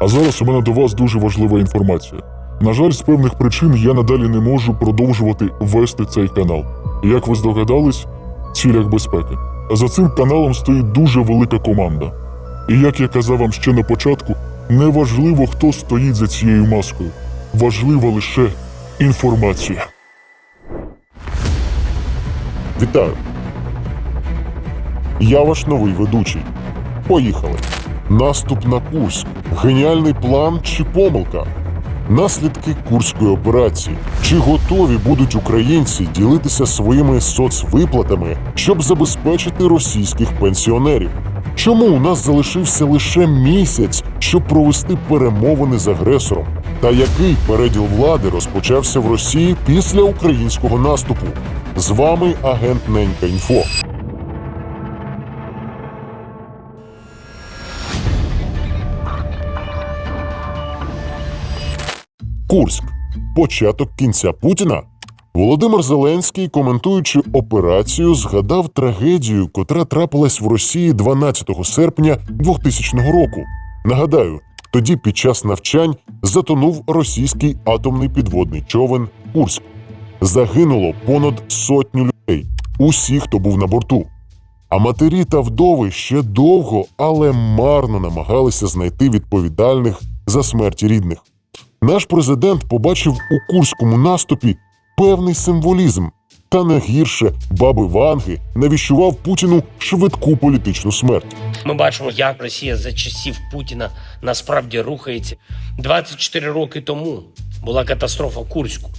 А зараз у мене до вас дуже важлива інформація. На жаль, з певних причин я надалі не можу продовжувати вести цей канал. Як ви здогадались, в цілях безпеки. За цим каналом стоїть дуже велика команда. І як я казав вам ще на початку, не важливо, хто стоїть за цією маскою. Важлива лише інформація. Вітаю! Я ваш новий ведучий. Поїхали. Наступ на Курськ. Геніальний план чи помилка? Наслідки курської операції. Чи готові будуть українці ділитися своїми соцвиплатами, щоб забезпечити російських пенсіонерів? Чому у нас залишився лише місяць, щоб провести перемовини з агресором? Та який переділ влади розпочався в Росії після українського наступу? З вами агент Ненька Інфо. Курськ. Початок кінця Путіна. Володимир Зеленський, коментуючи операцію, згадав трагедію, котра трапилась в Росії 12 серпня 2000 року. Нагадаю, тоді під час навчань затонув російський атомний підводний човен Курськ. Загинуло понад сотню людей, усі, хто був на борту. А матері та вдови ще довго, але марно намагалися знайти відповідальних за смерті рідних. Наш президент побачив у курському наступі певний символізм, та не гірше баби Ванги навіщував Путіну швидку політичну смерть. Ми бачимо, як Росія за часів Путіна насправді рухається. 24 роки тому була катастрофа Курську.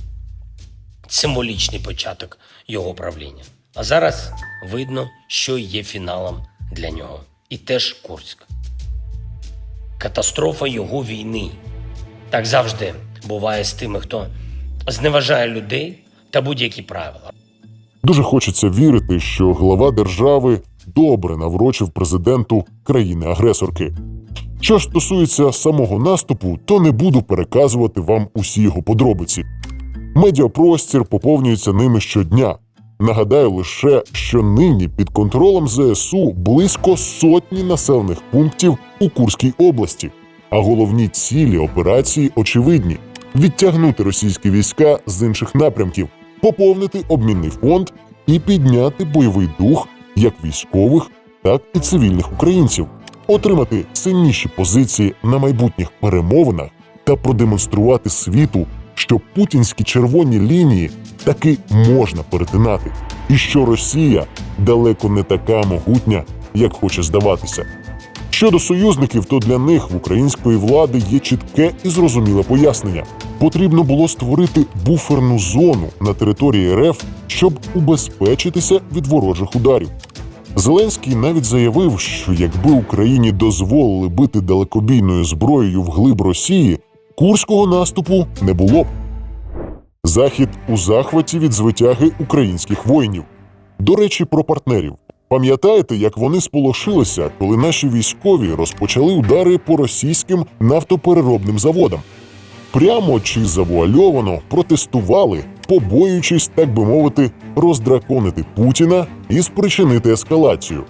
Символічний початок його правління. А зараз видно, що є фіналом для нього. І теж Курськ. Катастрофа його війни. Так завжди буває з тими, хто зневажає людей та будь-які правила. Дуже хочеться вірити, що глава держави добре наврочив президенту країни-агресорки. Що ж стосується самого наступу, то не буду переказувати вам усі його подробиці. Медіапростір поповнюється ними щодня. Нагадаю лише, що нині під контролем ЗСУ близько сотні населених пунктів у Курській області, а головні цілі операції очевидні: відтягнути російські війська з інших напрямків, поповнити обмінний фонд і підняти бойовий дух як військових, так і цивільних українців, отримати сильніші позиції на майбутніх перемовинах та продемонструвати світу, що путінські червоні лінії таки можна перетинати, і що Росія далеко не така могутня, як хоче здаватися. Щодо союзників, то для них в української влади є чітке і зрозуміле пояснення. Потрібно було створити буферну зону на території РФ, щоб убезпечитися від ворожих ударів. Зеленський навіть заявив, що якби Україні дозволили бити далекобійною зброєю вглиб Росії, курського наступу не було. Захід у захваті від звитяги українських воїнів. До речі, про партнерів. Пам'ятаєте, як вони сполошилися, коли наші військові розпочали удари по російським нафтопереробним заводам? Прямо чи завуальовано протестували, побоюючись, так би мовити, роздраконити Путіна і спричинити ескалацію.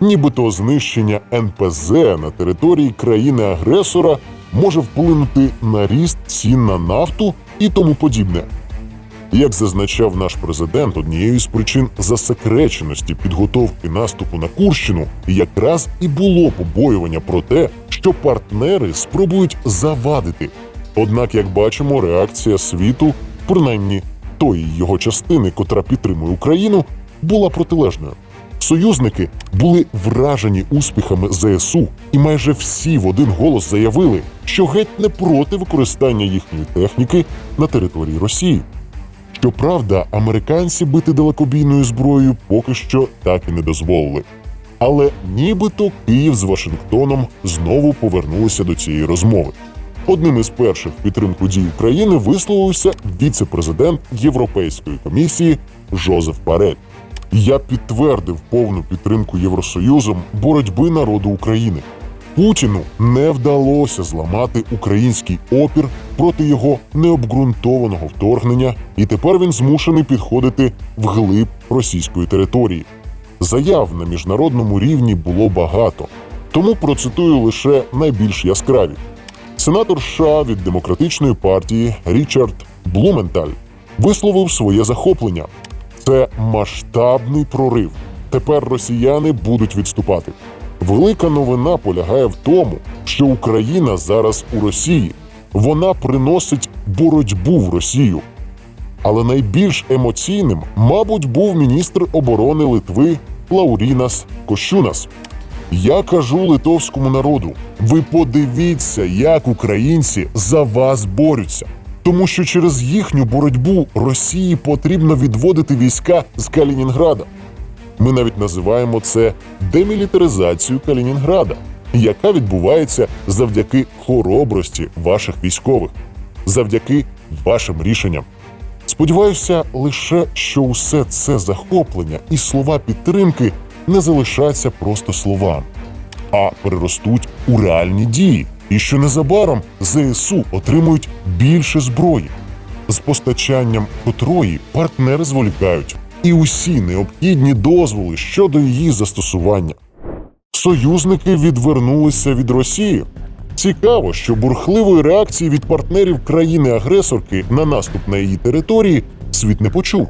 Нібито знищення НПЗ на території країни-агресора може вплинути на ріст цін на нафту і тому подібне. Як зазначав наш президент, однією з причин засекреченості підготовки наступу на Курщину якраз і було побоювання про те, що партнери спробують завадити. Однак, як бачимо, реакція світу, принаймні тої його частини, котра підтримує Україну, була протилежною. Союзники були вражені успіхами ЗСУ, і майже всі в один голос заявили, що геть не проти використання їхньої техніки на території Росії. Щоправда, американці бити далекобійною зброєю поки що так і не дозволили. Але нібито Київ з Вашингтоном знову повернулися до цієї розмови. Одним із перших підтримку дій України висловився віце-президент Європейської комісії Жозеф Парель. Я підтвердив повну підтримку Євросоюзом боротьби народу України. Путіну не вдалося зламати український опір проти його необґрунтованого вторгнення, і тепер він змушений підходити вглиб російської території. Заяв на міжнародному рівні було багато, тому процитую лише найбільш яскраві. Сенатор США від демократичної партії Річард Блументаль висловив своє захоплення. Це масштабний прорив. Тепер росіяни будуть відступати. Велика новина полягає в тому, що Україна зараз у Росії. Вона приносить боротьбу в Росію. Але найбільш емоційним, мабуть, був міністр оборони Литви Лаурінас Кощунас. Я кажу литовському народу: ви подивіться, як українці за вас борються. Тому що через їхню боротьбу Росії потрібно відводити війська з Калінінграда. Ми навіть називаємо це демілітаризацією Калінінграда, яка відбувається завдяки хоробрості ваших військових, завдяки вашим рішенням. Сподіваюся лише, що усе це захоплення і слова підтримки не залишаться просто словами, а переростуть у реальні дії, і що незабаром ЗСУ отримують більше зброї, з постачанням котрої партнери зволікають, і усі необхідні дозволи щодо її застосування. Союзники відвернулися від Росії. Цікаво, що бурхливої реакції від партнерів країни-агресорки на наступ на її території світ не почув.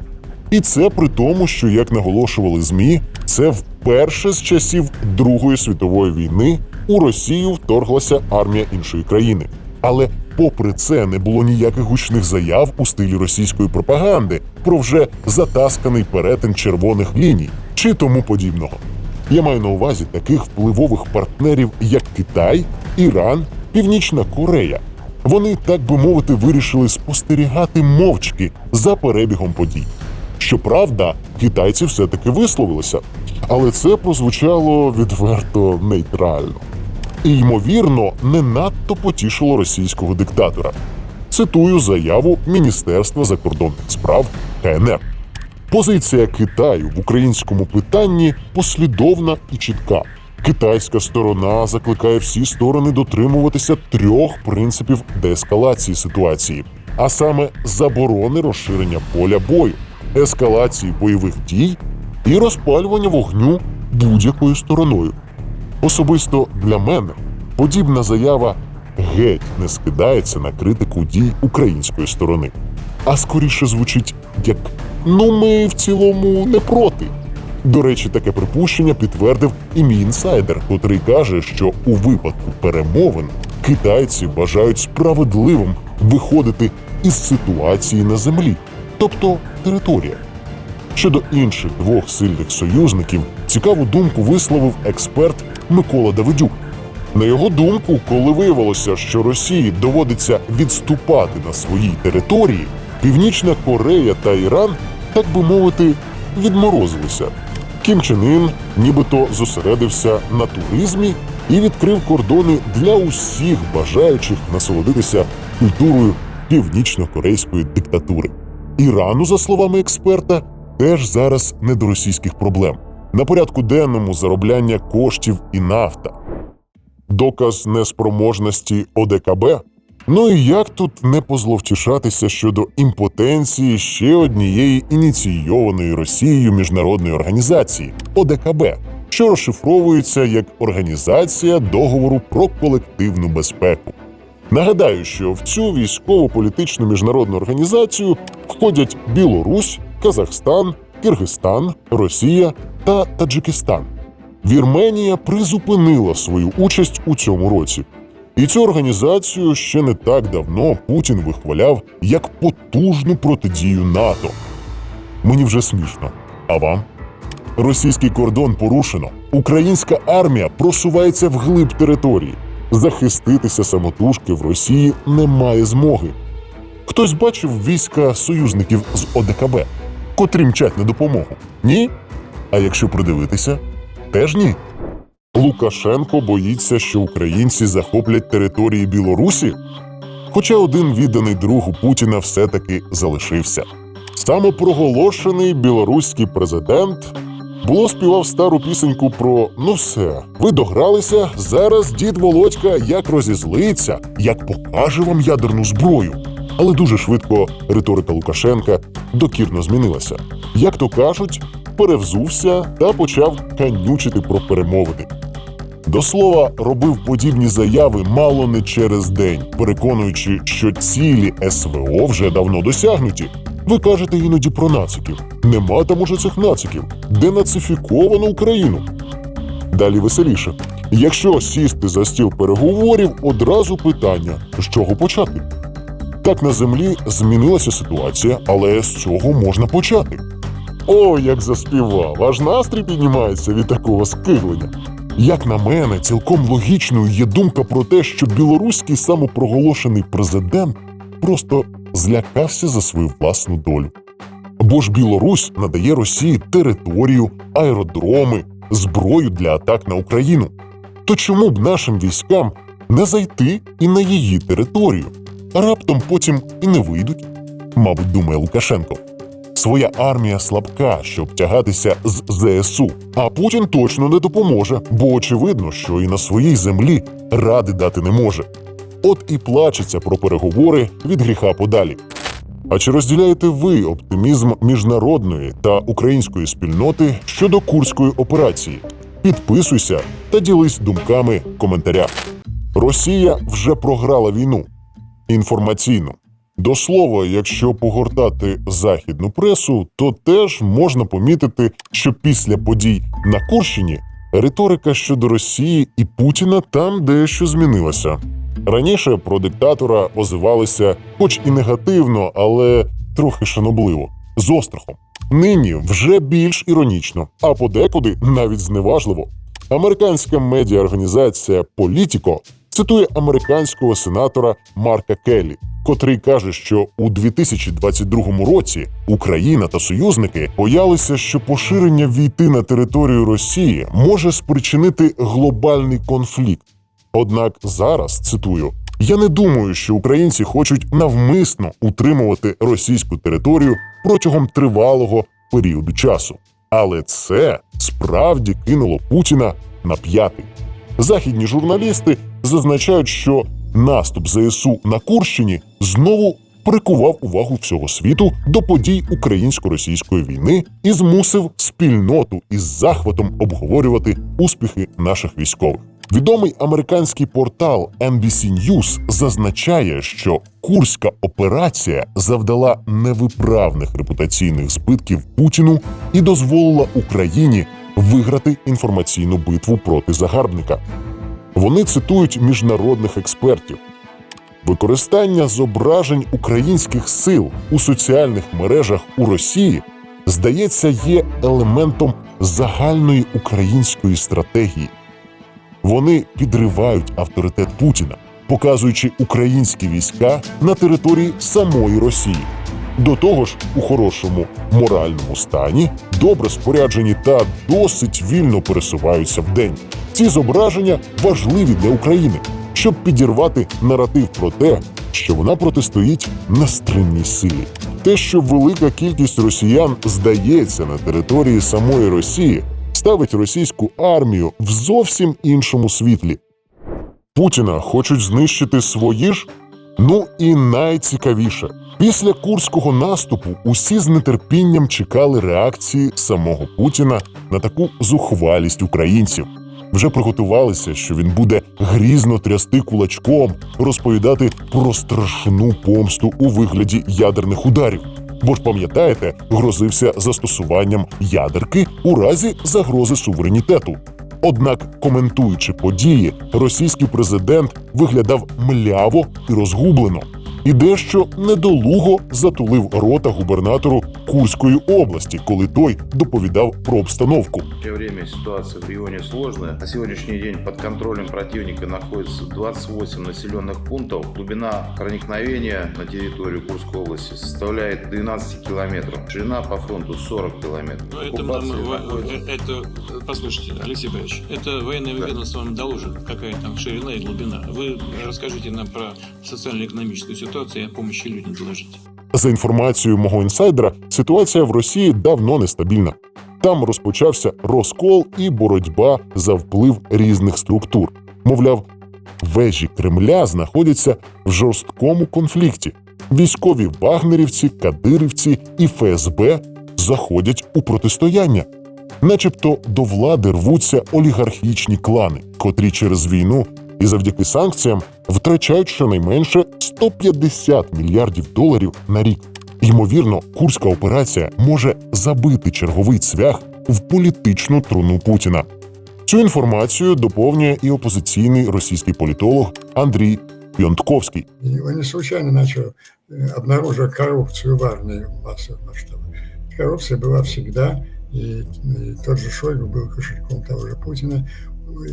І це при тому, що, як наголошували ЗМІ, це вперше з часів Другої світової війни у Росію вторглася армія іншої країни. Але попри це не було ніяких гучних заяв у стилі російської пропаганди про вже затасканий перетин червоних ліній чи тому подібного. Я маю на увазі таких впливових партнерів, як Китай, Іран, Північна Корея. Вони, так би мовити, вирішили спостерігати мовчки за перебігом подій. Щоправда, китайці все-таки висловилися, але це прозвучало відверто нейтрально. І, ймовірно, не надто потішило російського диктатора. Цитую заяву Міністерства закордонних справ КНР. Позиція Китаю в українському питанні послідовна і чітка. Китайська сторона закликає всі сторони дотримуватися трьох принципів деескалації ситуації, а саме заборони розширення поля бою, ескалації бойових дій і розпалювання вогню будь-якою стороною. Особисто для мене подібна заява геть не скидається на критику дій української сторони, а скоріше звучить як ну ми в цілому не проти. До речі, таке припущення підтвердив і мій інсайдер, котрий каже, що у випадку перемовин китайці бажають справедливим виходити із ситуації на землі, тобто територія. Щодо інших двох сильних союзників, цікаву думку висловив експерт Микола Давидюк. На його думку, коли виявилося, що Росії доводиться відступати на своїй території, Північна Корея та Іран, так би мовити, відморозилися. Кім Чен Ін нібито зосередився на туризмі і відкрив кордони для усіх бажаючих насолодитися культурою північно-корейської диктатури. Ірану, за словами експерта, теж зараз не до російських проблем. На порядку денному заробляння коштів і нафта. Доказ неспроможності ОДКБ. Ну і як тут не позловтішатися щодо імпотенції ще однієї ініційованої Росією міжнародної організації ОДКБ, що розшифровується як Організація договору про колективну безпеку. Нагадаю, що в цю військово-політичну міжнародну організацію входять Білорусь, Казахстан, Киргизстан, Росія та Таджикистан. Вірменія призупинила свою участь у цьому році. І цю організацію ще не так давно Путін вихваляв як потужну протидію НАТО. Мені вже смішно. А вам? Російський кордон порушено. Українська армія просувається вглиб території. Захиститися самотужки в Росії немає змоги. Хтось бачив війська союзників з ОДКБ, котрі мчать на допомогу? Ні? А якщо придивитися, теж ні. Лукашенко боїться, що українці захоплять території Білорусі? Хоча один відданий друг Путіна все-таки залишився. Самопроголошений білоруський президент було співав стару пісеньку про ну все, ви догралися. Зараз дід Володька як розізлиться, як покаже вам ядерну зброю. Але дуже швидко риторика Лукашенка докірно змінилася. Як то кажуть, перевзувся та почав канючити про перемовини. До слова, робив подібні заяви мало не через день, переконуючи, що цілі СВО вже давно досягнуті. Ви кажете іноді про нациків. Нема там уже цих нациків. Денацифіковано Україну. Далі веселіше. Якщо сісти за стіл переговорів, одразу питання: з чого почати? Так на землі змінилася ситуація, але з чого можна почати? О, як заспівав! Аж настрій піднімається від такого скиглення. Як на мене, цілком логічною є думка про те, що білоруський самопроголошений президент просто злякався за свою власну долю. Бо ж Білорусь надає Росії територію, аеродроми, зброю для атак на Україну. То чому б нашим військам не зайти і на її територію? Раптом потім і не вийдуть, мабуть, думає Лукашенко. Своя армія слабка, щоб тягатися з ЗСУ. А Путін точно не допоможе, бо очевидно, що і на своїй землі ради дати не може. От і плачеться про переговори від гріха подалі. А чи розділяєте ви оптимізм міжнародної та української спільноти щодо курської операції? Підписуйся та ділись думками в коментарях. Росія вже програла війну інформаційну. До слова, якщо погортати західну пресу, то теж можна помітити, що після подій на Курщині риторика щодо Росії і Путіна там дещо змінилася. Раніше про диктатора озивалися, хоч і негативно, але трохи шанобливо, з острахом. Нині вже більш іронічно, а подекуди навіть зневажливо. Американська медіаорганізація Політіко цитує американського сенатора Марка Келлі, котрий каже, що у 2022 році Україна та союзники боялися, що поширення війти на територію Росії може спричинити глобальний конфлікт. Однак зараз цитую: я не думаю, що українці хочуть навмисно утримувати російську територію протягом тривалого періоду часу. Але це справді кинуло Путіна на п'ятий. Західні журналісти зазначають, що наступ ЗСУ на Курщині знову прикував увагу всього світу до подій українсько-російської війни і змусив спільноту із захватом обговорювати успіхи наших військових. Відомий американський портал NBC News зазначає, що курська операція завдала невиправних репутаційних збитків Путіну і дозволила Україні виграти інформаційну битву проти загарбника. Вони цитують міжнародних експертів. Використання зображень українських сил у соціальних мережах у Росії, здається, є елементом загальної української стратегії. Вони підривають авторитет Путіна, показуючи українські війська на території самої Росії. До того ж, у хорошому моральному стані, добре споряджені та досить вільно пересуваються в день. Ці зображення важливі для України, щоб підірвати наратив про те, що вона протистоїть нестримній силі. Те, що велика кількість росіян здається на території самої Росії, ставить російську армію в зовсім іншому світлі. Путіна хочуть знищити свої ж? Ну і найцікавіше. Після курського наступу усі з нетерпінням чекали реакції самого Путіна на таку зухвалість українців. Вже приготувалися, що він буде грізно трясти кулачком, розповідати про страшну помсту у вигляді ядерних ударів. Бо ж пам'ятаєте, грозився застосуванням ядерки у разі загрози суверенітету. Однак, коментуючи події, російський президент виглядав мляво і розгублено, і дещо недолуго затулив рота губернатору Курської області, коли той доповідав про обстановку. В настоящее время ситуация в регионе сложная. На сегодняшний день под контролем противника находится 28 населенных пунктов. Глубина проникновения на территорию Курской области составляет 12 километров. Ширина по фронту 40 километров. Но это, Оккупация нам, во- находится- это, послушайте, Алексей Борисович, это военное ведомство вам доложит, какая там ширина и глубина. Вы расскажите нам про социально-экономическую ситуацию и о помощи людям доложите. За інформацією мого інсайдера, ситуація в Росії давно нестабільна. Там розпочався розкол і боротьба за вплив різних структур. Мовляв, вежі Кремля знаходяться в жорсткому конфлікті. Військові вагнерівці, кадирівці і ФСБ заходять у протистояння. начебто до влади рвуться олігархічні клани, котрі через війну і завдяки санкціям втрачають щонайменше 150 мільярдів доларів на рік. Ймовірно, курська операція може забити черговий цвях в політичну труну Путіна. Цю інформацію доповнює і опозиційний російський політолог Андрій Пьонтковський. И он не случайно начал э, обнаруживать коррупцию в армии в массовых масштабах. Коррупция была всегда, и, и тот же Шойгу был кошельком того же Путина.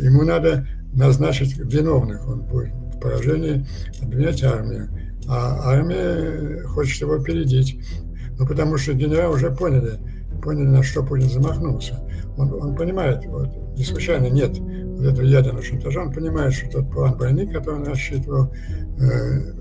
Ему надо назначить виновных, он будет в поражении обвинять армию. А армия хочет его опередить. Ну, потому что генералы уже поняли, поняли, на что Путин замахнулся. Он, он понимает, вот, не случайно нет вот этого ядерного шантажа, он понимает, что тот план войны, который он рассчитывал, э,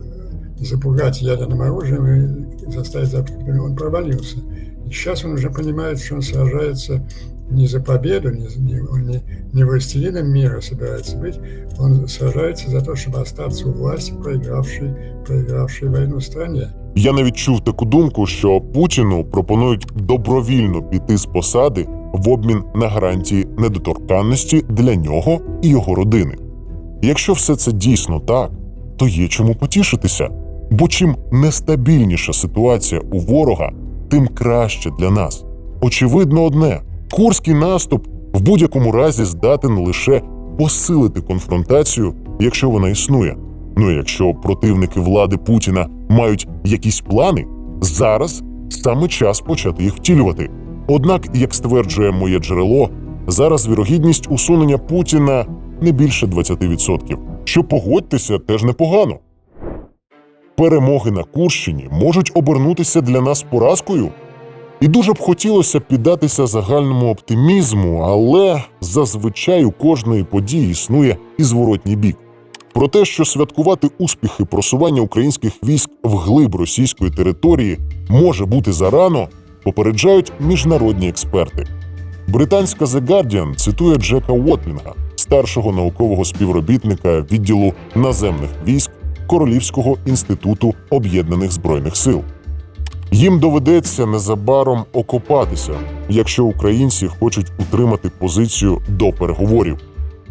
запугать ядерным оружием и заставить Запад, он провалился. И сейчас он уже понимает, что он сражается не за победу, не, не, не, властелином мира собирается быть, он сражается за то, чтобы остаться у власти, проигравшей, проигравшей войну стране. Я навіть чув таку думку, що Путіну пропонують добровільно піти з посади в обмін на гарантії недоторканності для нього і його родини. Якщо все це дійсно так, то є чому потішитися. Бо чим нестабільніша ситуація у ворога, тим краще для нас. Очевидно, одне: курський наступ в будь-якому разі здатен лише посилити конфронтацію, якщо вона існує. Ну і якщо противники влади Путіна мають якісь плани, зараз саме час почати їх втілювати. Однак, як стверджує моє джерело, зараз вірогідність усунення Путіна не більше 20%, що погодьтеся теж непогано. Перемоги на Курщині можуть обернутися для нас поразкою. І дуже б хотілося піддатися загальному оптимізму, але зазвичай у кожної події існує і зворотній бік. Про те, що святкувати успіхи просування українських військ вглиб російської території може бути зарано, попереджають міжнародні експерти. Британська The Guardian цитує Джека Уотлінга, старшого наукового співробітника відділу наземних військ Королівського інституту об'єднаних збройних сил. Їм доведеться незабаром окопатися, якщо українці хочуть утримати позицію до переговорів.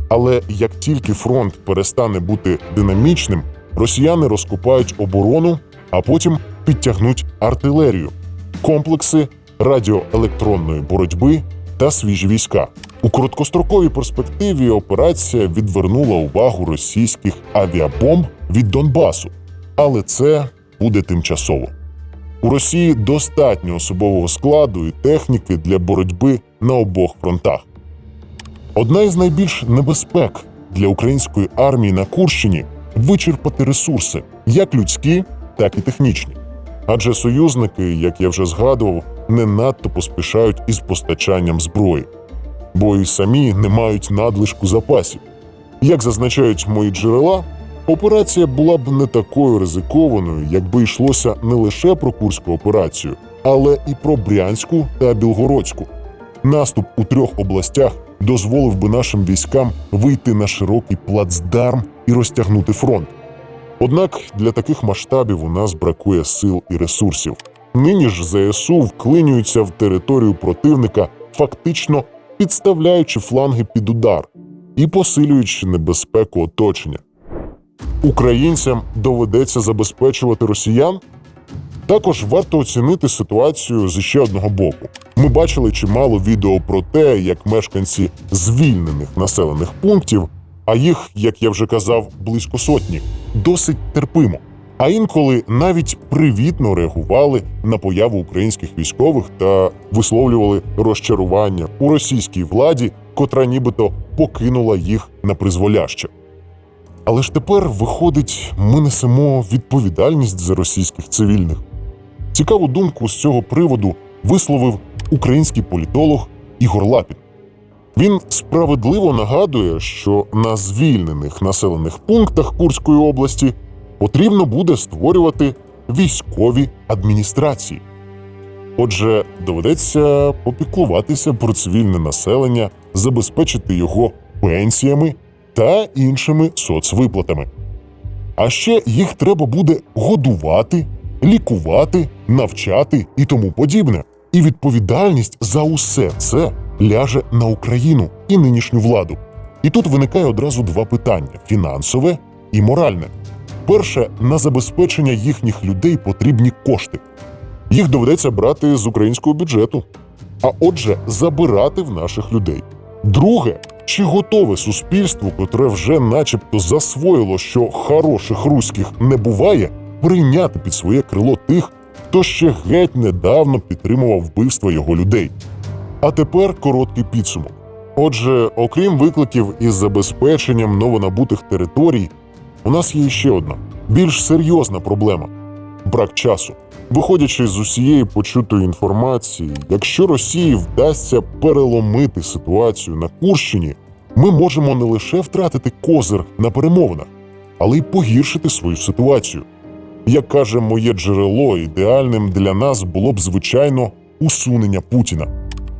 Але як тільки фронт перестане бути динамічним, росіяни розкопають оборону, а потім підтягнуть артилерію, комплекси радіоелектронної боротьби та свіжі війська. У короткостроковій перспективі операція відвернула увагу російських авіабомб від Донбасу, але це буде тимчасово. У Росії достатньо особового складу і техніки для боротьби на обох фронтах. Одна із найбільш небезпек для української армії на Курщині вичерпати ресурси, як людські, так і технічні. Адже союзники, як я вже згадував, не надто поспішають із постачанням зброї, бо і самі не мають надлишку запасів. Як зазначають мої джерела, операція була б не такою ризикованою, якби йшлося не лише про Курську операцію, але і про Брянську та Білгородську. Наступ у трьох областях дозволив би нашим військам вийти на широкий плацдарм і розтягнути фронт. Однак для таких масштабів у нас бракує сил і ресурсів. Нині ж ЗСУ вклинюються в територію противника, фактично підставляючи фланги під удар і посилюючи небезпеку оточення. Українцям доведеться забезпечувати росіян. Також варто оцінити ситуацію з ще одного боку. Ми бачили чимало відео про те, як мешканці звільнених населених пунктів, а їх, як я вже казав, близько сотні, досить терпимо. А інколи навіть привітно реагували на появу українських військових та висловлювали розчарування у російській владі, котра нібито покинула їх на призволяще. Але ж тепер, виходить, ми несемо відповідальність за російських цивільних. Цікаву думку з цього приводу висловив український політолог Ігор Лапін. Він справедливо нагадує, що на звільнених населених пунктах Курської області потрібно буде створювати військові адміністрації. Отже, доведеться попіклуватися про цивільне населення, забезпечити його пенсіями та іншими соцвиплатами. А ще їх треба буде годувати, лікувати, навчати і тому подібне. І відповідальність за усе це ляже на Україну і нинішню владу. І тут виникає одразу два питання: фінансове і моральне. Перше, на забезпечення їхніх людей потрібні кошти. Їх доведеться брати з українського бюджету, а отже, забирати в наших людей. Друге, чи готове суспільство, котре вже начебто засвоїло, що хороших руських не буває, прийняти під своє крило тих, хто ще геть недавно підтримував вбивство його людей. А тепер короткий підсумок. Отже, окрім викликів із забезпеченням новонабутих територій, у нас є ще одна більш серйозна проблема брак часу. Виходячи з усієї почутої інформації, якщо Росії вдасться переломити ситуацію на Курщині, ми можемо не лише втратити козир на перемовинах, але й погіршити свою ситуацію. Як каже моє джерело, ідеальним для нас було б звичайно усунення Путіна.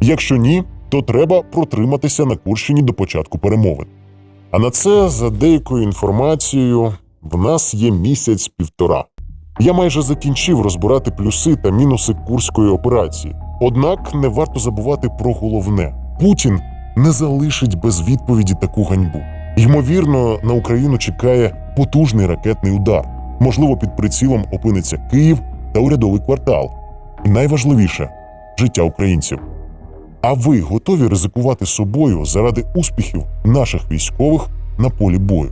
Якщо ні, то треба протриматися на Курщині до початку перемовин. А на це, за деякою інформацією, в нас є місяць-півтора. Я майже закінчив розбирати плюси та мінуси курської операції. Однак не варто забувати про головне: Путін не залишить без відповіді таку ганьбу. Ймовірно, на Україну чекає потужний ракетний удар. Можливо, під прицілом опиниться Київ та урядовий квартал. І найважливіше життя українців. А ви готові ризикувати собою заради успіхів наших військових на полі бою?